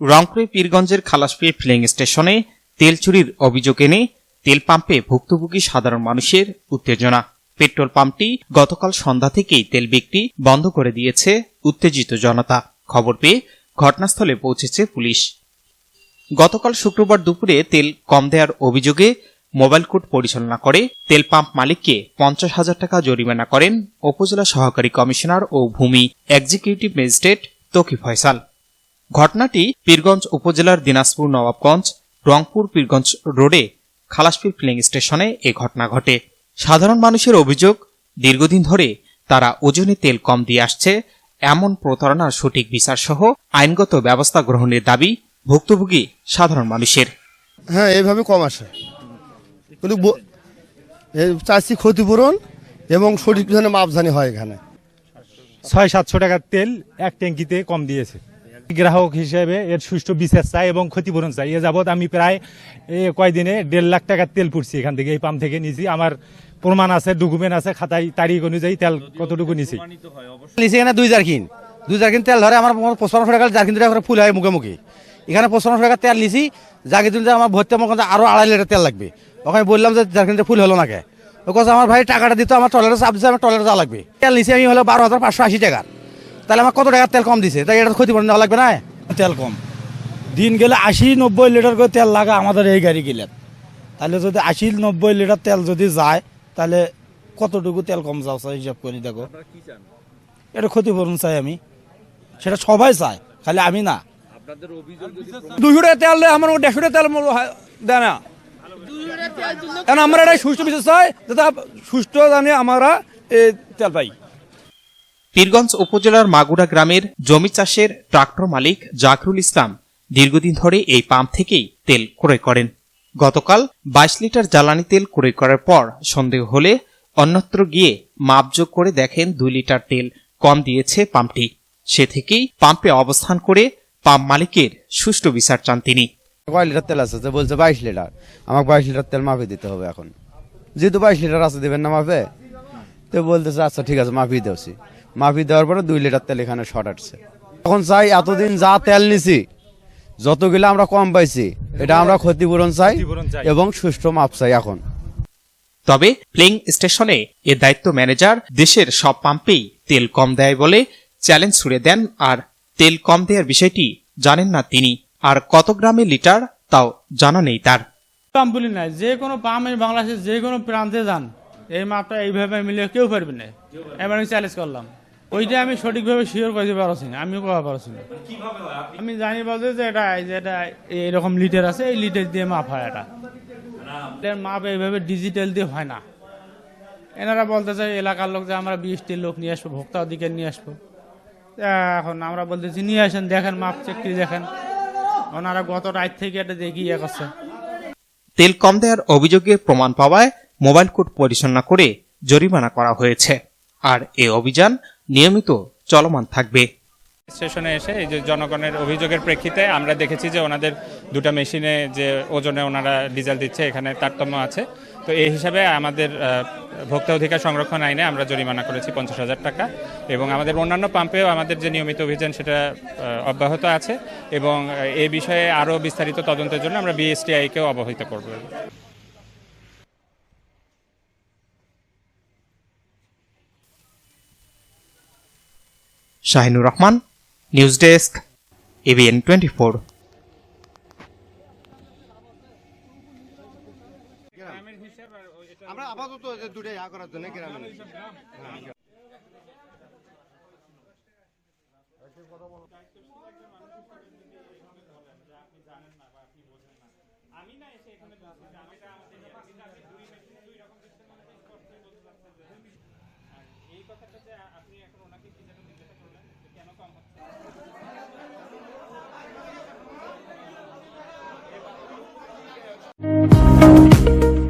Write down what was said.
রংপুরে পীরগঞ্জের খালাসপীর ফিলিং স্টেশনে তেল চুরির অভিযোগ এনে তেল পাম্পে ভুক্তভোগী সাধারণ মানুষের উত্তেজনা। পেট্রোল পাম্পটি গতকাল সন্ধ্যা থেকেই তেল বিক্রি বন্ধ করে দিয়েছে উত্তেজিত জনতা। খবর পেয়ে ঘটনাস্থলে পৌঁছেছে পুলিশ। গতকাল শুক্রবার দুপুরে তেল কম দেওয়ার অভিযোগে মোবাইল কোর্ট পরিচালনা করে তেল পাম্প মালিককে পঞ্চাশ হাজার টাকা জরিমানা করেন উপজেলা সহকারী কমিশনার ও ভূমি এক্সিকিউটিভ ম্যাজিস্ট্রেট তকি ফয়সাল। ঘটনাটি পীরগঞ্জ উপজেলার দিনাজপুর নবাবগঞ্জ রংপুর পীরগঞ্জ রোডে খালাসপীর ফিলিং স্টেশনে এ ঘটনা ঘটে। সাধারণ মানুষের অভিযোগ দীর্ঘদিন ধরে তারা ওজনে তেল কম দিয়ে আসছে এমন প্রতারণার সঠিক বিচার সহ আইনগত ব্যবস্থা গ্রহণের দাবি ভুক্তভোগী সাধারণ মানুষের। হ্যাঁ এইভাবে কম আসে। কিন্তু চাষি ক্ষতিপূরণ এবং সঠিক পিছনে মাপজানি হয় এখানে। ছয় সাতশো টাকার তেল এক ট্যাঙ্কিতে কম দিয়েছে। গ্রাহক হিসেবে এর সুষ্ঠু বিচার চাই এবং ক্ষতিপূরণ চাই। এ যাবৎ আমি প্রায় কয়দিনে দেড় লাখ টাকার তেল পুড়ছি এখান থেকে, এই পাম্প থেকে নিয়েছি আমার প্রমাণ আছে, ডকুমেন্ট আছে, খাতায়, তারিখ অনুযায়ী তেল কতটুকু নিছি। লিখছে এখানে দুই জারকিন। দুই জারকিন তেল ধরে আমার পঁচপান্ন টাকা জারকিন ধরে ফুল হয় মুখে মুখে। এখানে পঁচপান্ন টাকা তেল নিছি। জারকিন দিলে আমার ভর্তি আমার কাছে আরও আড়াই লিটার তেল লাগবে। ওখানে বললাম যে জারকিনটা ফুল হলো না কে? ও কথা আমার ভাই টাকাটা দিত, আমার টয়লেটে চাপ দিচ্ছে আমার টয়লেটে যাওয়া লাগবে। তেল নিছি আমি হলো বারো হাজার পাঁচশো আশি টাকার। তাহলে আমার কত টাকার তেল কম দিছে? তাই এটা ক্ষতিপূরণ দেওয়া লাগবে না? তেল কম। দিন গেলে আশি নব্বই লিটার করে তেল লাগা আমাদের এই গাড়ি গেলে। তাহলে যদি আশি নব্বই লিটার তেল যদি যায় তাহলে কতটুকু তেল কম যাচ্ছে হিসাব করি দেখো। এটা ক্ষতিপূরণ চাই আমি। সেটা সবাই চায় খালি আমি না। দুশো টাকা তেল দেয় আমার দেড়শো টাকা তেল দেয় না। কারণ আমরা এটা সুস্থ বিশেষ চাই যাতে সুস্থ জানি আমরা এই তেল পাই। পীরগঞ্জ উপজেলার মাগুরা গ্রামের জমি চাষের ট্রাক্টর মালিক জাকরুল ইসলাম দীর্ঘদিন ধরে এই পাম্প থেকেই তেল ক্রয় করেন। গতকাল বাইশ লিটার জ্বালানি তেল ক্রয় করার পর সন্দেহ হলে অন্যত্র গিয়ে মাপযোগ করে দেখেন দুই লিটার তেল কম দিয়েছে পাম্পটি। সে থেকেই পাম্পে অবস্থান করে পাম্প মালিকের সুষ্ঠু বিচার চান তিনি। কয় লিটার তেল আছে? বলছে বাইশ লিটার। আমাকে বাইশ লিটার তেল মাপে দিতে হবে এখন। যেহেতু বাইশ লিটার আছে দেবেন না মাপে তো বলতেছে আচ্ছা ঠিক আছে মাপিয়ে দেওছি মাপিয়ে দেওয়ার পরে দুই লিটার তেল এখানে শর্ট আসছে। এখন চাই এতদিন যা তেল নিছি যতগুলো আমরা কম পাইছি এটা আমরা ক্ষতিপূরণ চাই এবং সুষ্ঠু মাপ চাই এখন। তবে প্লেইং স্টেশনে এ দায়িত্ব ম্যানেজার দেশের সব পাম্পেই তেল কম দেয় বলে চ্যালেঞ্জ ছুড়ে দেন আর তেল কম দেওয়ার বিষয়টি জানেন না তিনি। আর কত গ্রামে লিটার তাও জানা নেই তার। পাম্প বলি না যে কোনো পাম্প বাংলাদেশের যে কোনো প্রান্তে যান এই মাপটা এইভাবে মিলে কেউ পারবে না। এবার আমি চ্যালেঞ্জ করলাম। ওইটা আমি সঠিকভাবে শিওর করতে পারছি না আমিও করা পারছি না। আমি জানি বলতে যে এটা যে এটা এরকম লিটার আছে এই লিটার দিয়ে মাপ হয় এটা। এর মাপ এইভাবে ডিজিটাল দিয়ে হয় না। এনারা বলতে চাই এলাকার লোক যে আমরা বিএসটির লোক নিয়ে আসব ভোক্তা অধিকার নিয়ে আসব। এখন আমরা বলতেছি নিয়ে আসেন দেখেন মাপ চেক করে দেখেন। ওনারা গত রাত থেকে এটা দেখি ইয়ে করছে। তেল কম দেওয়ার অভিযোগে প্রমাণ পাওয়ায় মোবাইল কোর্ট পরিচালনা করে জরিমানা করা হয়েছে। আর এ অভিযান নিয়মিত চলমান থাকবে। স্টেশনে এসে এই যে জনগণের অভিযোগের প্রেক্ষিতে আমরা দেখেছি যে ওনাদের দুটা মেশিনে যে ওজনে ওনারা ডিজেল দিচ্ছে, এখানে তারতম্য আছে। তো এই হিসাবে আমাদের ভোক্তা অধিকার সংরক্ষণ আইনে আমরা জরিমানা করেছি পঞ্চাশ হাজার টাকা এবং আমাদের অন্যান্য পাম্পেও আমাদের যে নিয়মিত অভিযান সেটা অব্যাহত আছে এবং এ বিষয়ে আরও বিস্তারিত তদন্তের জন্য আমরা বিএসটিআইকেও অবহিত করব। Shahinur Rahman news desk ABN twenty four. আমরা আপাতত দুটাই ইয়া করার জন্য গ্রামে